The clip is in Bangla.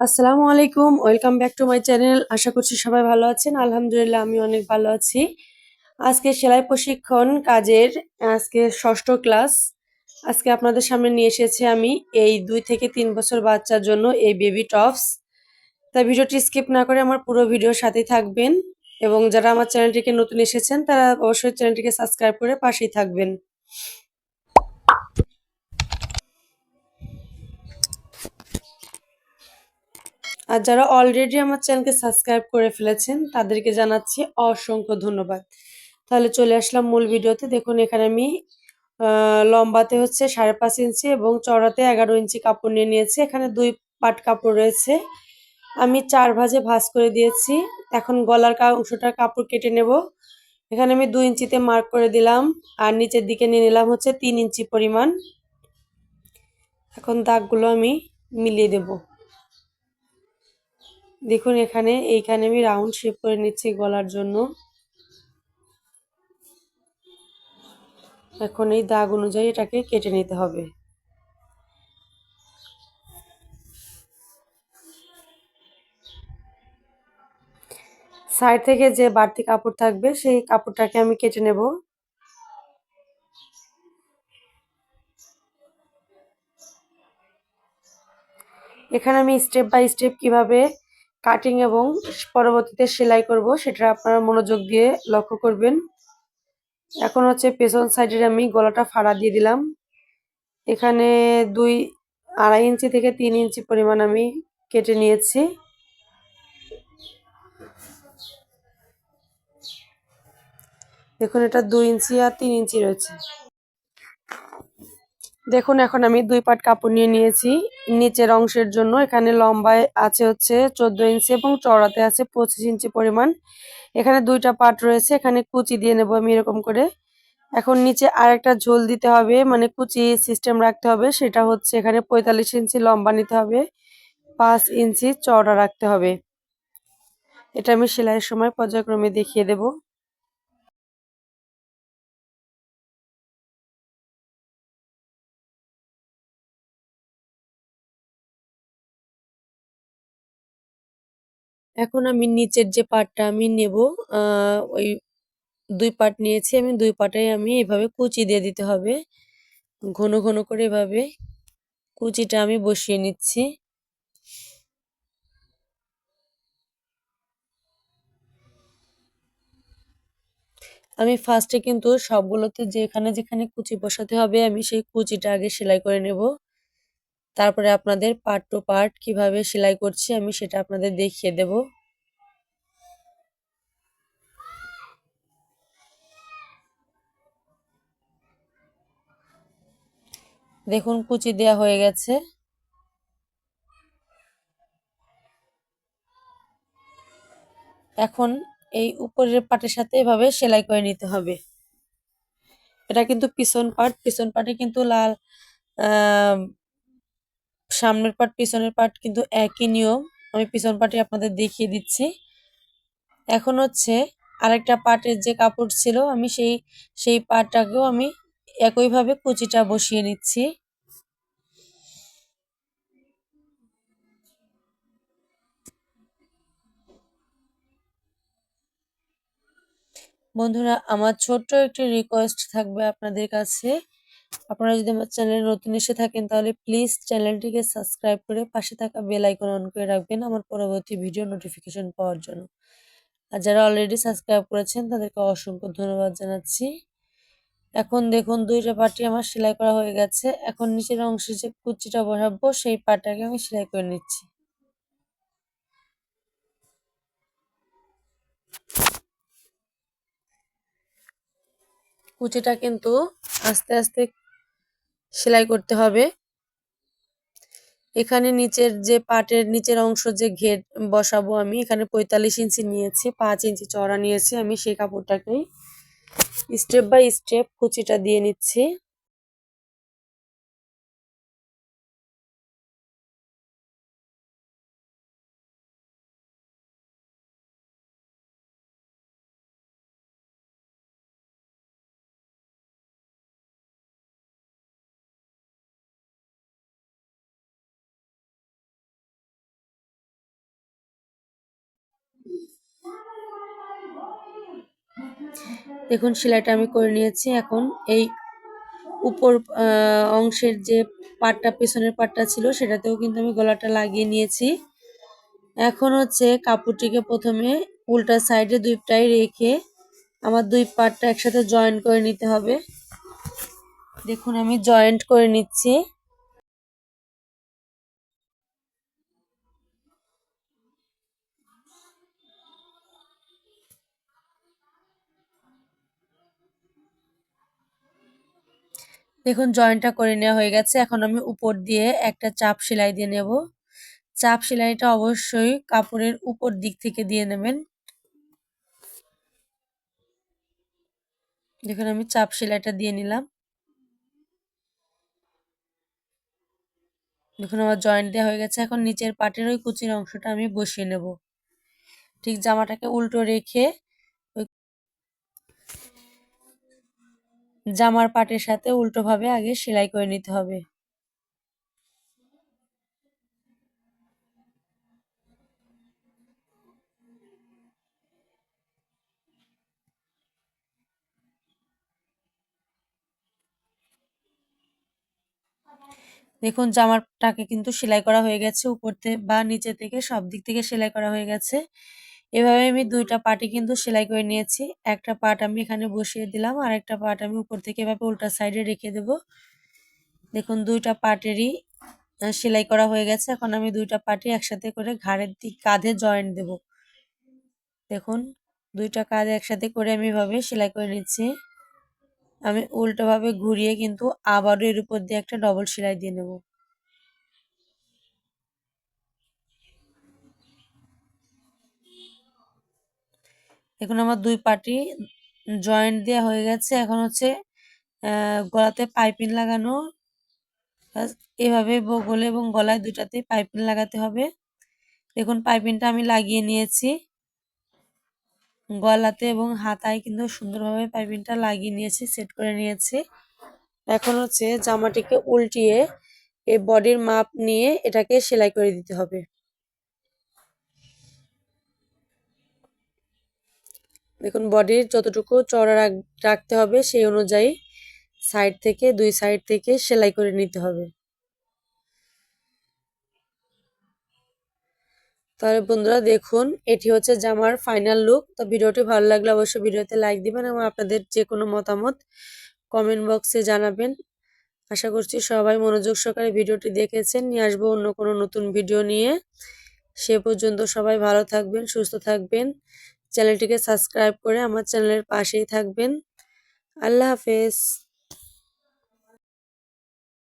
আসসালামু আলাইকুম, welcome back to my channel. আশা করছি সবাই ভালো আছেন। আলহামদুলিল্লাহ আমি অনেক ভালো আছি। আজকে সেলাই প্রশিক্ষণ কাজের আজকে ষষ্ঠ ক্লাস। আজকে আপনাদের সামনে নিয়ে এসেছি আমি এই দুই থেকে তিন বছর বাচ্চার জন্য এই বেবি টপস। তাই ভিডিওটি স্কিপ না করে আমার পুরো ভিডিওর সাথেই থাকবেন এবং যারা আমার চ্যানেলটিকে নতুন এসেছেন, তারা অবশ্যই চ্যানেলটিকে সাবস্ক্রাইব করে পাশেই থাকবেন। আর যারা অলরেডি আমার চ্যানেলকে সাবস্ক্রাইব করে ফেলেছেন, তাদেরকে জানাচ্ছি অসংখ্য ধন্যবাদ। তাহলে চলে আসলাম মূল ভিডিওতে। দেখুন, এখানে আমি লম্বাতে হচ্ছে সাড়ে পাঁচ ইঞ্চি এবং চড়াতে এগারো ইঞ্চি কাপড় নিয়ে নিয়েছি। এখানে দুই পাট কাপড় রয়েছে। আমি চার ভাজে ভাজ করে দিয়েছি। এখন গলার অংশটার কাপড় কেটে নেব। এখানে আমি দুই ইঞ্চিতে মার্ক করে দিলাম। আর নিচের দিকে নিয়ে নিলাম হচ্ছে তিন ইঞ্চি পরিমাণ। এখন দাগগুলো আমি মিলিয়ে দেবো। দেখুন এখানে, এইখানে আমি রাউন্ড শেপ করে নিচ্ছি গলার জন্য। এখন এই দাগ অনুযায়ী এটাকে কেটে নিতে হবে। সাইড থেকে যে বাড়তি কাপড় থাকবে, সেই কাপড়টাকে আমি কেটে নেব। এখানে আমি স্টেপ বাই স্টেপ কীভাবে কাটিং এবং পরবর্তীতে সেলাই করব, সেটা আপনারা মনোযোগ দিয়ে লক্ষ্য করবেন। এখন হচ্ছে পেছন সাইডের আমি গলাটা ফাড়া দিয়ে দিলাম। এখানে দুই আড়াই ইঞ্চি থেকে তিন ইঞ্চি পরিমাণ আমি কেটে নিয়েছি। দেখুন, এটা দুই ইঞ্চি আর তিন ইঞ্চি রয়েছে। দেখুন, এখন আমি দুই পাট কাপড় নিয়ে নিয়েছি। নিচের অংশের জন্য এখানে লম্বায় আছে হচ্ছে চোদ্দ ইঞ্চি এবং চড়াতে আছে পঁচিশ ইঞ্চি পরিমাণ। এখানে দুইটা পাট রয়েছে, এখানে কুচি দিয়ে নেব আমি এরকম করে। এখন নিচে আরেকটা ঝোল দিতে হবে মানে কুচি সিস্টেম রাখতে হবে, সেটা হচ্ছে এখানে পঁয়তাল্লিশ ইঞ্চি লম্বা নিতে হবে, পাঁচ ইঞ্চি চড়া রাখতে হবে। এটা আমি সেলাইয়ের সময় পর্যায়ক্রমে দেখিয়ে দেবো। এখন আমি নিচের যে পাটটা আমি নেব ওই দুই পাট নিয়েছি, আমি দুই পাটাই আমি এভাবে কুচি দিয়ে দিতে হবে। ঘন ঘন করে এভাবে কুচিটা আমি বসিয়ে নিচ্ছি। আমি ফার্স্টে কিন্তু সবগুলোতে যেখানে যেখানে কুচি বসাতে হবে, আমি সেই কুচিটা আগে সেলাই করে নেব। তারপরে আপনাদের পার্ট টু পার্ট কীভাবে সেলাই করছি আমি সেটা আপনাদের দেখিয়ে দেব। দেখুন, কুচি দেয়া হয়ে গেছে। এখন এই উপরের পাটের সাথে এভাবে সেলাই করে নিতে হবে। এটা কিন্তু পিছন পাট পিছন পাটে কিন্তু লাল সামনের পাট পিছনের পাট কিন্তু একই নিয়ম। আমি পিছন পাটে আপনাদের দেখিয়ে দিচ্ছি। এখন হচ্ছে আরেকটা পাটের যে কাপড় ছিল, আমি সেই সেই পাটটাকেও আমি একইভাবে কুচিটা বসিয়ে নিচ্ছি। বন্ধুরা, আমার ছোট্ট একটি রিকোয়েস্ট থাকবে আপনাদের কাছে। আপনারা যদি আমার চ্যানেলে নতুন এসে থাকেন, তাহলে প্লিজ চ্যানেলটিকে সাবস্ক্রাইব করে পাশে থাকা বেল আইকন অন করে রাখবেন আমার পরবর্তী ভিডিও নোটিফিকেশন পাওয়ার জন্য। আর যারা অলরেডি সাবস্ক্রাইব করেছেন, তাদেরকে অসংখ্য ধন্যবাদ জানাচ্ছি। এখন দেখুন, দুইটা পাটি আমার সেলাই করা হয়ে গেছে। এখন নিচের অংশে যে কুচিটা বসাবো, সেই পাটাকে আমি সেলাই করে নিচ্ছি। কুচিটা কিন্তু আস্তে আস্তে সেলাই করতে হবে। এখানে নিচের যে পাটের নিচের অংশ যে ঘের বসাবো আমি, এখানে পঁয়তাল্লিশ ইঞ্চি নিয়েছি, পাঁচ ইঞ্চি চড়া নিয়েছি আমি সেই কাপড়টাকেই। স্টেপ বাই স্টেপ কুচিটা দিয়ে নিচ্ছি। দেখুন, সেলাইটা আমি করে নিয়েছি। এখন এই উপর অংশের যে পাটটা, পেছনের পাটটা ছিল, সেটাতেও কিন্তু আমি গলাটা লাগিয়ে নিয়েছি। এখন হচ্ছে কাপড়টিকে প্রথমে উল্টা সাইডে দুইটাই রেখে আমার দুই পাটটা একসাথে জয়েন করে নিতে হবে। দেখুন, আমি জয়েন্ট করে নিচ্ছি। দেখুন জয়েন্টটা করে নেওয়া হয়ে গেছে। এখন আমি উপর দিয়ে একটা চাপ সেলাই দিয়ে নেব। চাপ সেলাইটা অবশ্যই কাপড়ের উপর দিক থেকে দিয়ে নেবেন। দেখুন, আমি চাপ সেলাইটা দিয়ে নিলাম। দেখুন, আমার জয়েন্ট দেওয়া হয়ে গেছে। এখন নিচের পাটের ওই কুচির অংশটা আমি বসিয়ে নেব। ঠিক জামাটাকে উল্টো রেখে জামার পাটের সাথে উল্টোভাবে আগে সেলাই করে নিতে হবে। দেখুন, জামাটাকে কিন্তু সেলাই করা হয়ে গেছে উপর থেকে বা নিচে থেকে সব দিক থেকে সেলাই করা হয়ে গেছে। এভাবে আমি দুইটা পার্টি কিন্তু সেলাই করে নিয়েছি। একটা পার্ট আমি এখানে বসিয়ে দিলাম আর একটা পার্ট আমি উপর থেকে এভাবে উল্টা সাইডে রেখে দেব। দেখুন, দুইটা পার্টেরই সেলাই করা হয়ে গেছে। এখন আমি দুইটা পার্টি একসাথে করে ঘাড়ের দিক, কাঁধে জয়েন্ট দেব। দেখুন, দুইটা কাঁধে একসাথে করে আমি এভাবে সেলাই করে নিচ্ছি। আমি উল্টোভাবে ঘুরিয়ে কিন্তু আবারও এর উপর দিয়ে একটা ডবল সেলাই দিয়ে নেব। এখন আমার দুই পাটি জয়েন্ট দেওয়া হয়ে গেছে। এখন হচ্ছে গলাতে পাইপিং লাগানো। এভাবে বগলে এবং গলায় দুটাতে পাইপিং লাগাতে হবে। দেখুন পাইপিংটা আমি লাগিয়ে নিয়েছি। গলাতে এবং হাতায় কিন্তু সুন্দরভাবে পাইপিংটা লাগিয়ে নিয়েছি সেট করে নিয়েছি। এখন হচ্ছে, জামাটিকে উল্টিয়ে এই বডির মাপ নিয়ে এটাকে সেলাই করে দিতে হবে। দেখুন বডির যতটুকু চড়া রাখতে হবে সেই অনুযায়ী সাইড থেকে, দুই সাইড থেকে সেলাই করে নিতে হবে। তাহলে বন্ধুরা দেখুন, এটি হচ্ছে জামার ফাইনাল লুক তো ভিডিওটি ভালো লাগলে অবশ্যই ভিডিওতে লাইক দিবেন এবং আপনাদের যে কোনো মতামত কমেন্ট বক্সে জানাবেন। আশা করছি সবাই মনোযোগ সহকারে ভিডিওটি দেখেছেন। নিয়ে আসব অন্য কোনো নতুন ভিডিও নিয়ে। সে পর্যন্ত সবাই ভালো থাকবেন, সুস্থ থাকবেন। চ্যানেলটিকে সাবস্ক্রাইব করে আমার চ্যানেলের পাশেই থাকবেন। আল্লাহ হাফেজ।